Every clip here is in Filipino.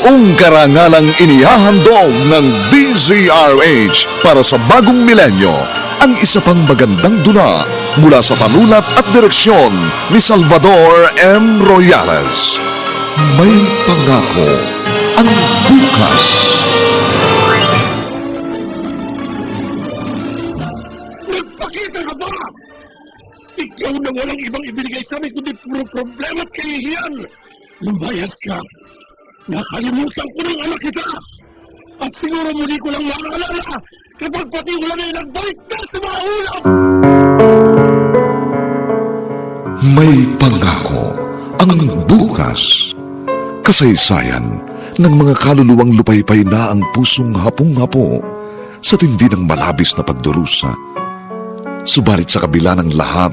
Buong karangalang inihahandog ng DZRH para sa bagong milenyo ang isa pang magandang dula mula sa panulat at direksyon ni Salvador M. Royales. May pangako ang bukas. Nagpakita ka ba? Ikaw na walang ibang ibinigay sa amin kundi puro problema at kahihiyan. Lumayas ka. Nakalimutan ko ng anak kita. At siguro muli ko lang maaalala kapag pati wala na nagbalik na sa mga ulam. May pangako ang bukas. Kasaysayan ng mga kaluluwang lupaypay na ang pusong hapong-hapo sa tindi ng malabis na pagdurusa. Subalit sa kabila ng lahat,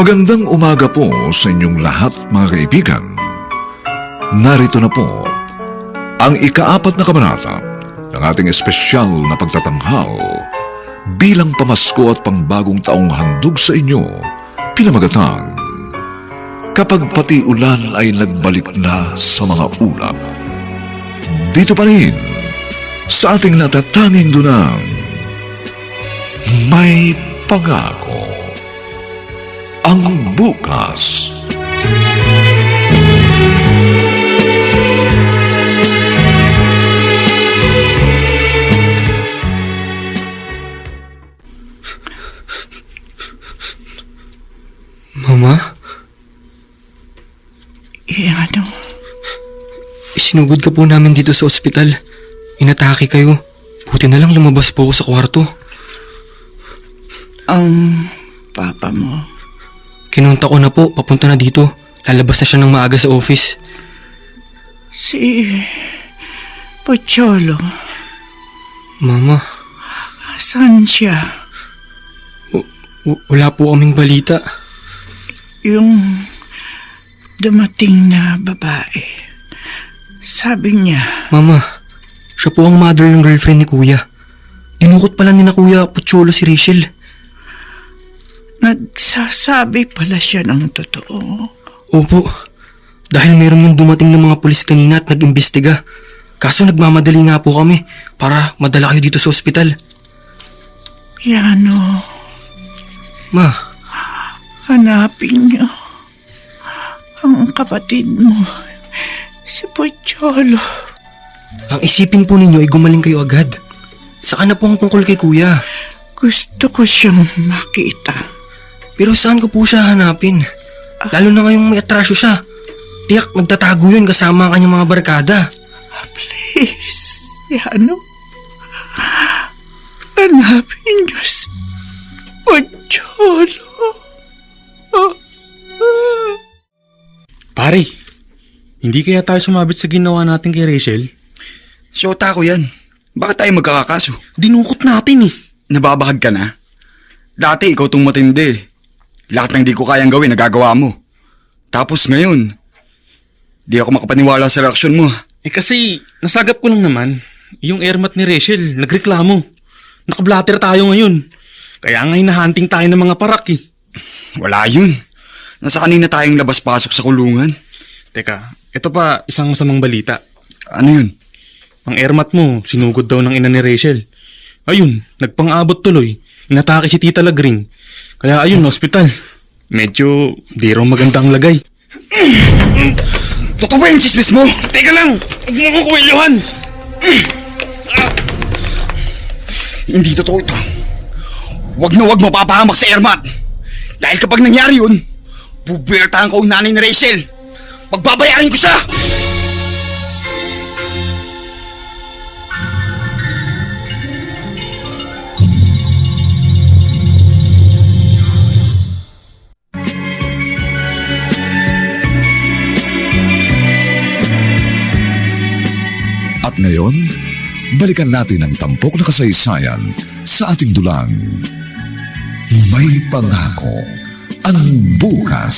Magandang umaga po sa inyong lahat mga kaibigan. Narito na po ang ikaapat na kabanata ng ating espesyal na pagtatanghal bilang pamasko at pangbagong taong handog sa inyo, pinamagatang Kapag pati ulan ay nagbalik na sa mga ulap. Dito pa rin sa ating natatanging dunang may pangako ang bukas. Mama, Eh ano? isinugod ka po namin dito sa ospital. Inatake kayo. Buti na lang lumabas po ako sa kwarto. Ang papa mo. Kinunta ko na po, papunta na dito. Lalabas na siya ng maaga sa office. Si... Pocholo. Mama, Saan siya? w- wala po kaming balita. Yung dumating na babae. Sabi niya, Mama, siya po ang mother ng girlfriend ni Kuya. Dinukot pala ni na Kuya Pucholo si Rachel. Nagsasabi pala siya ng totoo. Opo, dahil meron yung dumating ng mga pulis kanina at nag-imbestiga. Kaso nagmamadali nga po kami para madala kayo dito sa ospital. Yano, Ma, hanapin niyo ang kapatid mo, si Pocholo. ang isipin po ninyo ay gumaling kayo agad. Saka na po ang tungkol kay Kuya. Gusto ko siyang makita. Pero saan ko po siya hanapin? Lalo na ngayong may atrasyo siya. Tiyak nagtatago yun kasama ang kanyang mga barkada. Please, Yano. Hanapin niyo si Pocholo. Pare, hindi kaya tayo sumabit sa ginawa natin kay Rachel? Siyota ko yan. Bakit tayo magkakakaso? Dinukot natin eh. Nababahag ka na? Dati ikaw tong matindi. Lahat ng di ko kayang gawin, nagagawa mo. Tapos ngayon, di ako makapaniwala sa reaksyon mo. Eh kasi, nasagap ko lang naman. Yung airmat ni Rachel, nagreklamo. Nakablatter tayo ngayon. Kaya nga hinahunting tayo ng mga parak eh. Wala yun. Nasanay na tayong labas-pasok sa kulungan. Teka, ito pa isang masamang balita. Ano yun? Ang airmat mo, sinugod daw ng ina ni Rachel. Ayun, nagpang-abot tuloy. Inatake si Tita Lagring. Kaya ayun, hospital. Medyo di raw maganda ang lagay. Totoo ba yung chismis mo? Teka lang! Huwag mo akong! Hindi totoo ito. Huwag na huwag mapapahamak sa Ermat. Dahil kapag nangyari yun, bubuertahan ko ang nanay ni Rachel. Pagbabayarin ko siya! Balikan natin ang tampok na kasaysayan sa ating dulang. May pangako ang bukas.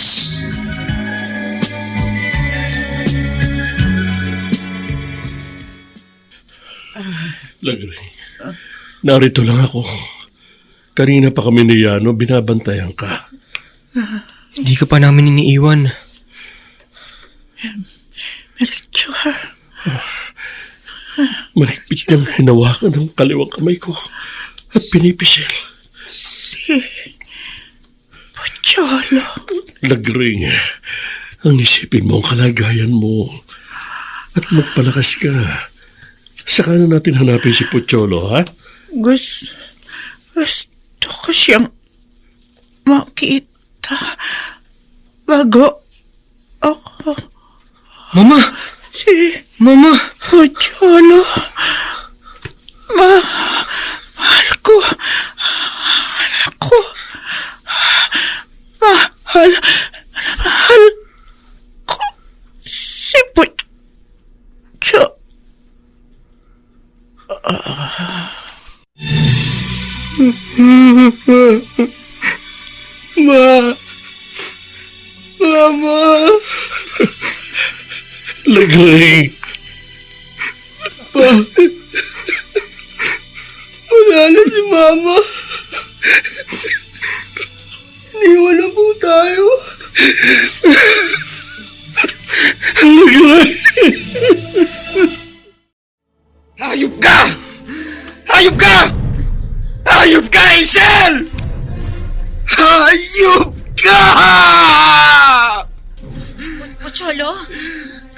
Lagre. Narito lang ako. Kanina pa kami ni Yano, binabantayan ka. Hindi ka pa namin iniiwan. Melchor, Mahigpit niyang hinawakan ng kaliwang kamay ko at pinipisil. Pocholo. Lagring, ang isipin mo ang kalagayan mo at magpalakas ka. Saka na natin hanapin si Pocholo, ha? Gusto, gusto ko siyang makita bago ako Mama! Si Mama! Pocholo. Ma, mahal ko. Mahal ko. Mahal, mahal ko si. Ma! Lagring, Wala na si Mama! Iniwan na po tayo! Hayop ka! Hayop ka! Hayop ka, Rachel! Hayop ka! Pocholo?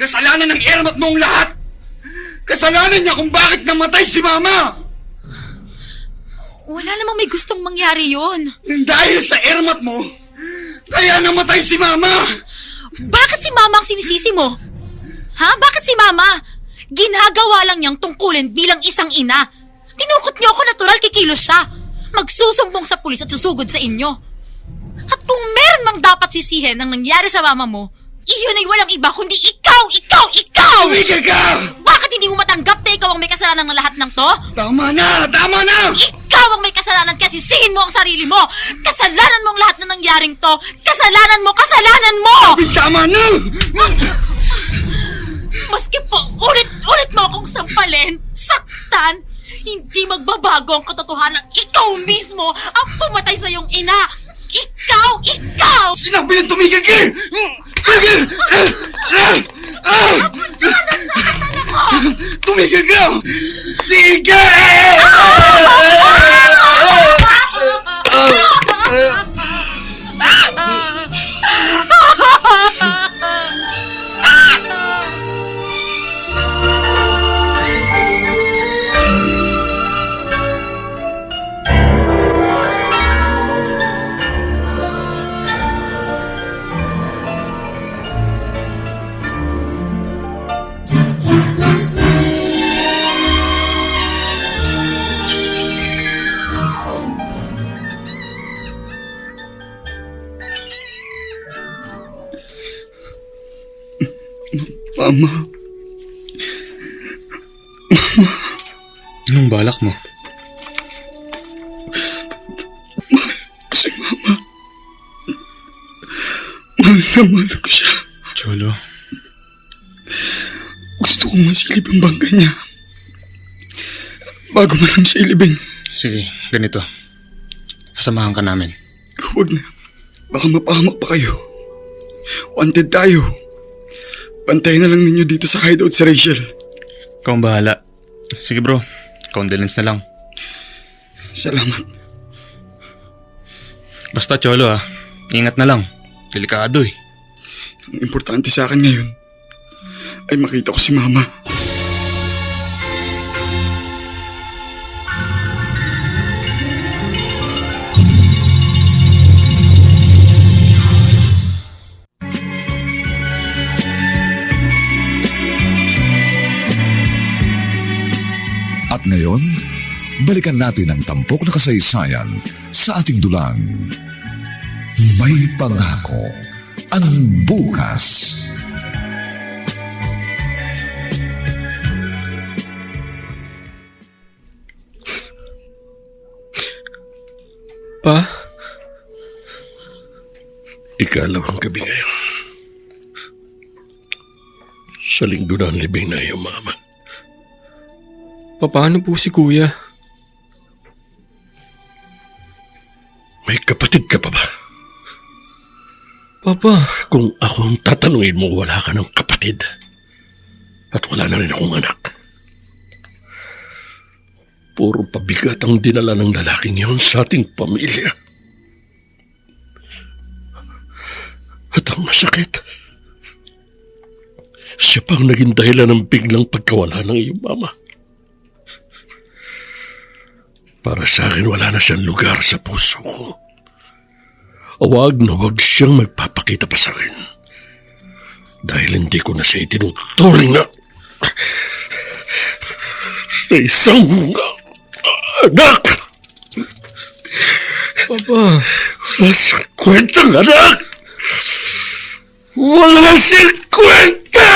Kasalanan ng Ermat mong lahat! Kasalanan niya kung bakit namatay si Mama! Wala namang may gustong mangyari yon. Dahil sa Ermat mo, kaya namatay si Mama! Bakit si Mama ang sinisisi mo? Ha? Bakit si Mama? Ginagawa lang niyang tungkulin bilang isang ina. Tinukot niyo ako natural kikilos siya. Magsusumbong sa pulis at susugod sa inyo. At kung meron mang dapat sisihin ang nangyari sa mama mo, iyon ay walang iba kundi ikaw, ikaw, ikaw! Tumigil ka! Bakit hindi mo matanggap na ikaw ang may kasalanan ng lahat ng to? Tama na! Tama na! Ikaw ang may kasalanan kasi sisihin mo ang sarili mo! Kasalanan mo ang lahat na nangyaring to! Kasalanan mo! Kasalanan mo! Tama na! Maski po ulit-ulit mo akong sampalin, saktan, hindi magbabago ang katotohanan. Ikaw mismo ang pumatay sa iyong ina. Ikaw! Ikaw! Sinabi na tumigil ka! Tumigil! Tumigil ka! Tigil! Mama, Anong balak mo? si Mama. Mahal na mahal ko siya. Cholo, Gusto kong masilip ang bangka niya. Bago man ang silibin, sige, ganito. Kasamahan ka namin. huwag na. Baka mapahamak pa kayo. Wanted tayo. Bantayan na lang ninyo dito sa hideout si Rachel. Ikaw ang bahala. Sige bro, condolence na lang. Salamat. Basta Cholo ah, ingat na lang. Delikado eh. Ang importante sa akin ngayon ay makita ko si Mama. At ngayon, balikan natin ang tampok na kasaysayan sa ating dulang. May pangako ang bukas. Pa, Ikalawang gabi ngayon. Sa linggo na ang libing na iyong mama. Paano po si kuya? May kapatid ka pa ba? Papa, Kung ako ang tatanungin mo, wala ka ng kapatid. At wala na rin akong anak. Puro pabigat ang dinala ng lalaking yon sa ating pamilya. At ang masakit, siya pang naging dahilan ng biglang pagkawala ng iyong mama. Para sa akin, wala na siyang lugar sa puso ko. Huwag na huwag siyang magpapakita pa sa akin. Dahil hindi ko na siya itinuturing na sa isang anak. papa, Wala siyang kwentang anak. Wala siyang kwenta!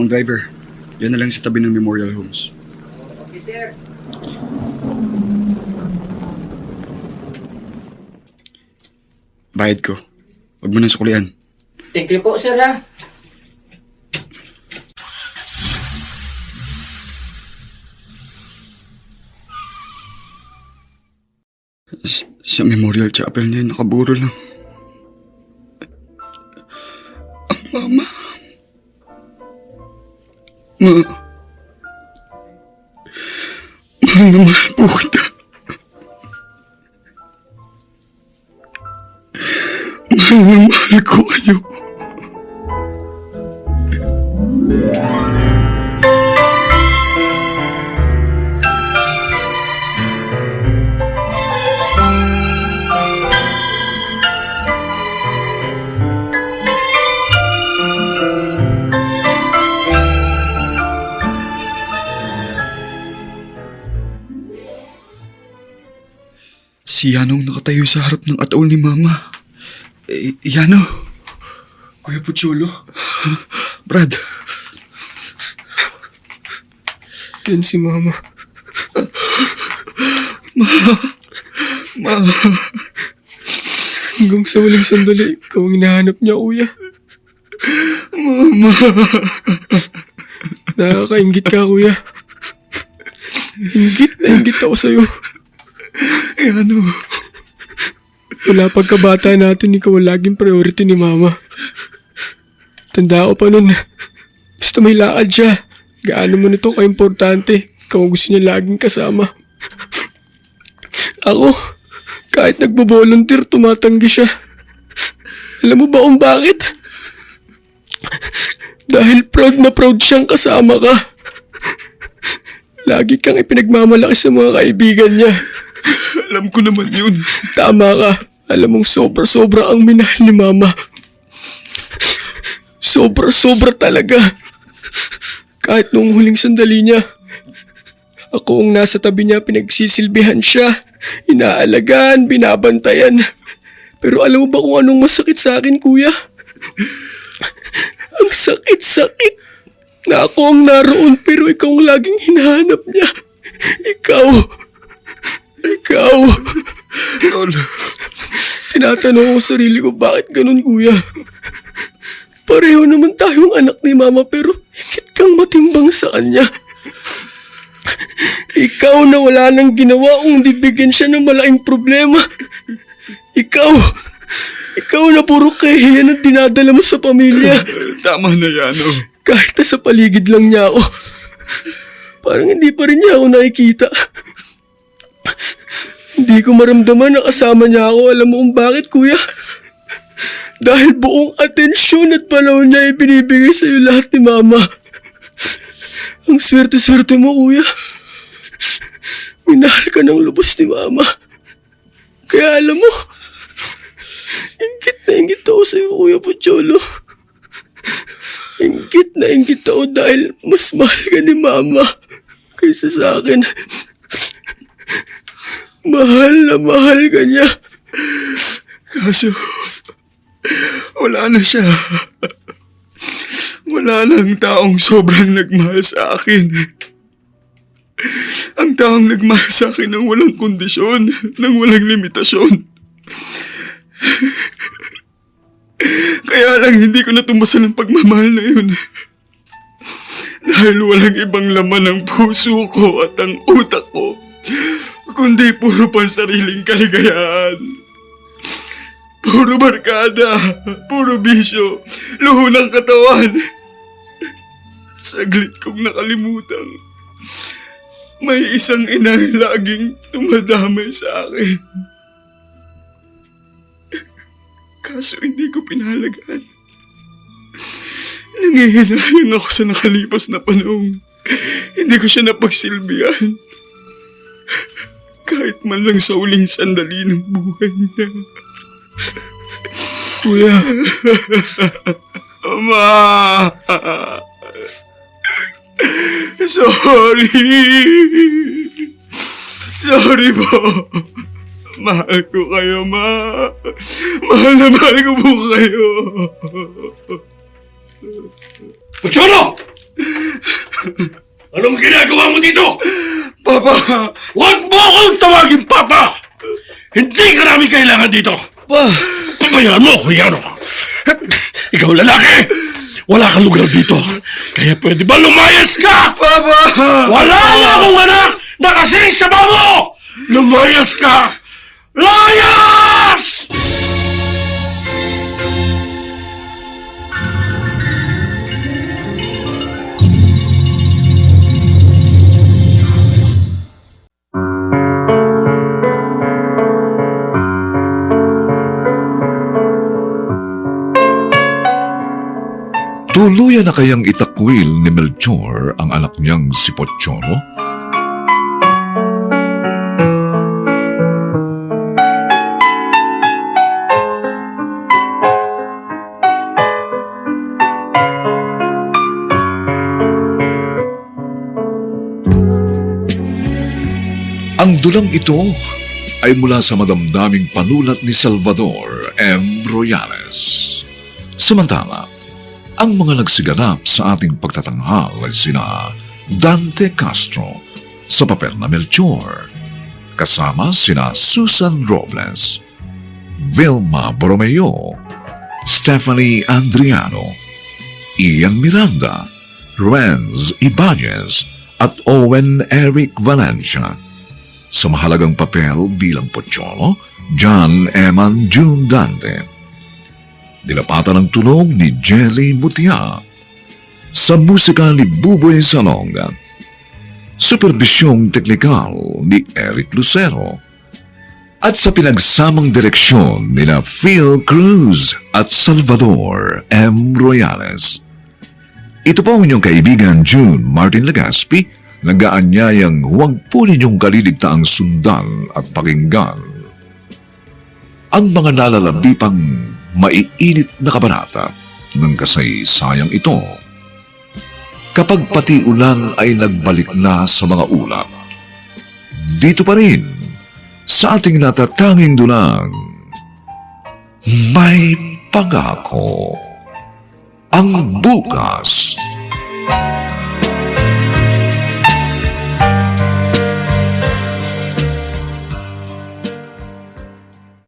Amang driver, yan na lang sa tabi ng Memorial Homes. Bayad ko. Huwag mo nang sukulian. Thank you po, sir, ha? S- sa Memorial Chapel niya, nakaburo lang. Ang mama. Ma. Mahal na mahal po kita. Mahal na nakatayo sa harap ng ataol ni Mama. Eh, Yano. Kuya Pucholo, Brad. yan si mama. Ma. Hanggang sa walang sandali, ikaw ang hinahanap niya, kuya. Mama. Nakakaingit ka, kuya. Ingit na ingit ako sa'yo. Yano. Wala pagkabata natin, ikaw ang laging priority ni mama. Tanda ko pa nun. Basta may lakad siya. Gaano mo nito ka-importante. Ikaw gusto niya laging kasama. Ako, kahit nagbo-volunteer, tumatanggi siya. Alam mo ba kung bakit? Dahil proud na proud siyang kasama ka. Lagi kang ipinagmamalaki sa mga kaibigan niya. Alam ko naman yun. Tama ka. Alam mong sobra-sobra ang minahal ni Mama. Sobra-sobra talaga. Kahit nung huling sandali niya, ako ang nasa tabi niya pinagsisilbihan siya. Inaalagaan, binabantayan. Pero alam mo ba kung anong masakit sa akin, kuya? Ang sakit-sakit na ako ang naroon pero ikaw ang laging hinahanap niya. Ikaw, ikaw, Tol, tinatanong ko sa sarili ko bakit ganun kuya. Pareho naman tayong anak ni mama pero higit kang matimbang sa kanya. Ikaw na wala nang ginawa kung di bigyan siya ng malaking problema. Ikaw, ikaw na puro kahihiyan ang dinadala mo sa pamilya. tama na yan, oh. Kahit na sa paligid lang niya ako. Parang hindi pa rin niya ako nakikita. Hindi ko maramdaman na kasama niya ako. Alam mo kung bakit, kuya? Dahil buong atensyon at panahon niya ibinibigay sa'yo lahat ni mama. Ang swerte-swerte mo, kuya. Minahal ka ng lubos ni mama. Kaya alam mo, ingit na ingit ako sa'yo, kuya Pocholo. Ingit na ingit ako dahil mas mahal ka ni Mama kaysa sa akin. Mahal na mahal ka niya. Kaso, wala na siya. Wala nang taong sobrang nagmahal sa akin. Ang taong nagmahal sa akin ng walang kondisyon, ng walang limitasyon. Kaya lang hindi ko natumbasan ang pagmamahal na yun. Dahil walang ibang laman ang puso ko at ang utak ko, kundi puro pansariling kaligayahan. Puro barkada, puro bisyo, luho ng katawan. Saglit kong nakalimutan. May isang inang laging tumadamay sa akin. Kaso hindi ko pinahalagaan. Nangihinayang ako sa nakalipas na panahon. Hindi ko siya napagsilbihan. Kahit man lang sa uling sandali ng buhay niya. Kuya, Ama! Sorry! Sorry po! Mahal ko kayo, ma! Mahal na mahal ko po kayo! Pucholo! Anong ginagawa mo dito? Papa! Huwag mo akong tawagin Papa! Hindi ka namin kailangan dito! pa, Pabayaan mo, Kuya ano? Ikaw lalaki! Wala kang lugar dito. Kaya pwede ba lumayas ka? Papa! Wala na akong anak na kasing sama mo! Lumayas ka! Layas! Tuluyan na kayang itakwil ni Melchor ang anak niyang si Pocholo? Ang dulang ito ay mula sa madamdaming panulat ni Salvador M. Royales. Samantala, ang mga nagsiganap sa ating pagtatanghal ay sina Dante Castro sa papel na Melchor, kasama sina Susan Robles, Vilma Borromeo, Stephanie Andriano, Ian Miranda, Renz Ibanez at Owen Eric Valencia. Sa mahalagang papel bilang Pocholo, John Eman June Dante. Dilapatan ng tunog ni Jerry Mutia. Sa musika ni Buboy Salonga. Superbisyong teknikal ni Eric Lucero. At sa pinagsamang direksyon nila Phil Cruz at Salvador M. Royales. Ito po ang inyong kaibigan June Martin Legaspi, nagaanyayang huwag po ninyong kaliligtaang sundan at pakinggan ang mga nalalabi pang maiinit na kabanata ng kasaysayang ito. Kapag pati ulan ay nagbalik na sa mga ulap, dito pa rin sa ating natatanging dulang, may pangako ang bukas.